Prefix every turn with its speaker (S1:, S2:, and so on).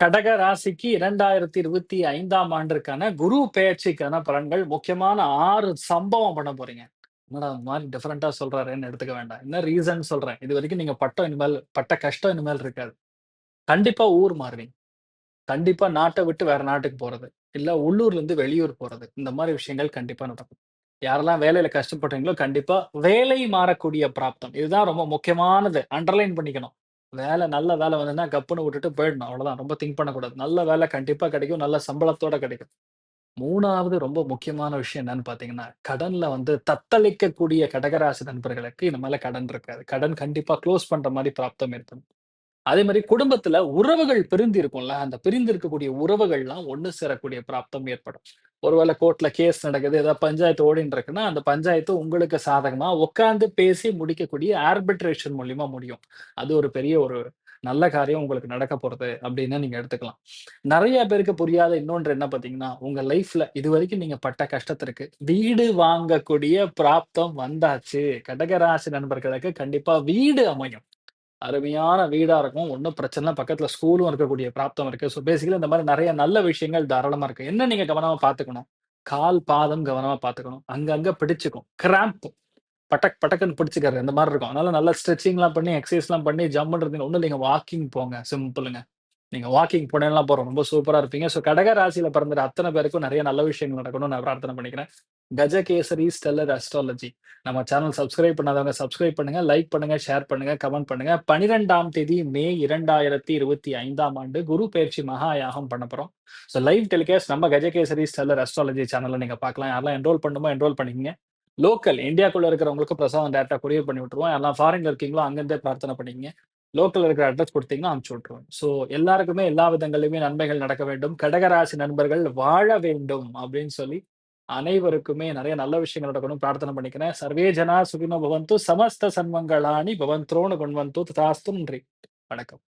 S1: கடக ராசிக்கு 2025ஆம் ஆண்டிற்கான குரு பெயர்ச்சிக்கான பலன்கள் முக்கியமான ஆறு சம்பவம் பண்ண போறீங்க. என்னடா இந்த மாதிரி டிஃப்ரெண்டா சொல்றாருன்னு எடுத்துக்க வேண்டாம். என்ன ரீசன் சொல்றேன். இது வரைக்கும் நீங்க பட்டம் இனிமேல் பட்ட கஷ்டம் இனிமேல் இருக்காது. கண்டிப்பா ஊர் மாறுவீங்க. கண்டிப்பா நாட்டை விட்டு வேற நாட்டுக்கு போறது. இல்ல உள்ளூர்ல இருந்து வெளியூர் போறது. இந்த மாதிரி விஷயங்கள் கண்டிப்பா நடக்கும். யாரெல்லாம் வேலையில கஷ்டப்படுறீங்களோ, கண்டிப்பா வேலை மாறக்கூடிய பிராப்தம். இதுதான் ரொம்ப முக்கியமானது. அண்டர்லைன் பண்ணிக்கணும். வேலை நல்ல வேலை வந்ததுன்னா கப்புன்னு விட்டுட்டு போயிடணும். அவ்வளவுதான். ரொம்ப திங்க் பண்ணக்கூடாது. நல்ல வேலை கண்டிப்பா கிடைக்கும். நல்ல சம்பளத்தோட கிடைக்கும். மூணாவது ரொம்ப முக்கியமான விஷயம் என்னன்னு பார்த்தீங்கன்னா, கடன்ல வந்து தத்தளிக்கக்கூடிய கடகராசி நண்பர்களுக்கு இந்த இனிமேல கடன் இருக்காது. கடன் கண்டிப்பா குளோஸ் பண்ற மாதிரி பிராப்தம் இருக்கும் அதே மாதிரி குடும்பத்துல உறவுகள் பிரிந்து இருக்கும்ல, அந்த பிரிந்து இருக்கக்கூடிய உறவுகள்லாம் ஒண்ணு சேரக்கூடிய பிராப்தம் ஏற்படும். ஒருவேளை கோர்ட்ல கேஸ் நடக்குது, ஏதாவது பஞ்சாயத்து ஓடின்னு இருக்குன்னா, அந்த பஞ்சாயத்து உங்களுக்கு சாதகமா உட்காந்து பேசி முடிக்கக்கூடிய ஆர்பிட்ரேஷன் மூலியமா முடியும். அது ஒரு பெரிய ஒரு நல்ல காரியம் உங்களுக்கு நடக்க போறது அப்படின்னு நீங்க எடுத்துக்கலாம். நிறைய பேருக்கு புரியாத இன்னொன்று என்ன பார்த்தீங்கன்னா, உங்க லைஃப்ல இது வரைக்கும் நீங்க பட்ட கஷ்டத்திற்கு வீடு வாங்கக்கூடிய பிராப்தம் வந்தாச்சு. கடகராசி நண்பர்களுக்கு கண்டிப்பா வீடு அமையும். அருமையான வீடா இருக்கும். ஒன்றும் பிரச்சனை பக்கத்துல ஸ்கூலும் இருக்கக்கூடிய பிராப்தம் இருக்கு. ஸோ பேசிக்கலி இந்த மாதிரி நிறைய நல்ல விஷயங்கள் தாராளமா இருக்கு. என்ன நீங்க கவனமா பார்த்துக்கணும்? கால், பாதம் கவனமா பார்த்துக்கணும். அங்கங்க பிடிச்சுக்கும். கிராம்ப் பட்டக் பட்டக்குன்னு பிடிச்சிக்கிறது இந்த மாதிரி இருக்கும். அதனால நல்லா ஸ்ட்ரெச்சிங்லாம் பண்ணி, எக்சர்சைஸ்லாம் பண்ணி ஜம்முன்னு பண்றதுங்க ஒன்றும் இல்லைங்க வாக்கிங் போங்க. சிம்பிளுங்க. நீங்க வாக்கிங் புனேலாம் போறோம் ரொம்ப சூப்பரா இருப்பீங்க. ஸோ கடக ராசியில பிறந்த அத்தனை பேருக்கும் நிறைய நல்ல விஷயங்கள் நடக்கணும்னு நான் பிரார்த்தனை பண்ணிக்கிறேன். Gajakesari stellar astrology. நம்ம சேனல் சப்ஸ்கிரைப் பண்ணாதவங்க சப்ஸ்கிரைப் பண்ணுங்க. லைக் பண்ணுங்க, ஷேர் பண்ணுங்க, கமெண்ட் பண்ணுங்க. 12ஆம் தேதி மே 2025ஆம் ஆண்டு குரு பயிற்சி மகா யாகம் பண்ண போறோம். ஸோ லைவ் டெலிகாஸ்ட் நம்ம கஜகேசரி ஸ்டெல்லர் அஸ்ட்ராலஜி சேனல்ல நீங்க பார்க்கலாம். யாரெல்லாம் என்ரோல் பண்ணுமோ என்ரோல் பண்ணிக்கங்க. லோக்கல் இந்தியாக்குள்ள இருக்கிறவங்களுக்கு பிரசாதம் டேரக்டா கொரியர் பண்ணி விட்டுருவோம். யாரெல்லாம் ஃபாரின்ல இருக்கீங்களோ அங்கிருந்தே பிரார்த்தனை பண்ணிக்கங்க. லோக்கல் இருக்கிற அட்ரஸ் குடுத்தீங்கன்னா அனுப்பிச்சு விட்டுருவோம். ஸோ எல்லாருக்குமே எல்லா விதங்களிலுமே நன்மைகள் நடக்க வேண்டும். கடகராசி நண்பர்கள் வாழ வேண்டும் அப்படின்னு சொல்லி அனைவருக்குமே நிறைய நல்ல விஷயங்கள் நடக்கணும் பிரார்த்தனை பண்ணிக்கிறேன். சர்வே ஜனா சுகினோ பவந்து. சமஸ்த சன்மங்களானி பவந்த்ரோனு குண்வந்து ததாஸ்து நன்றி. வணக்கம்.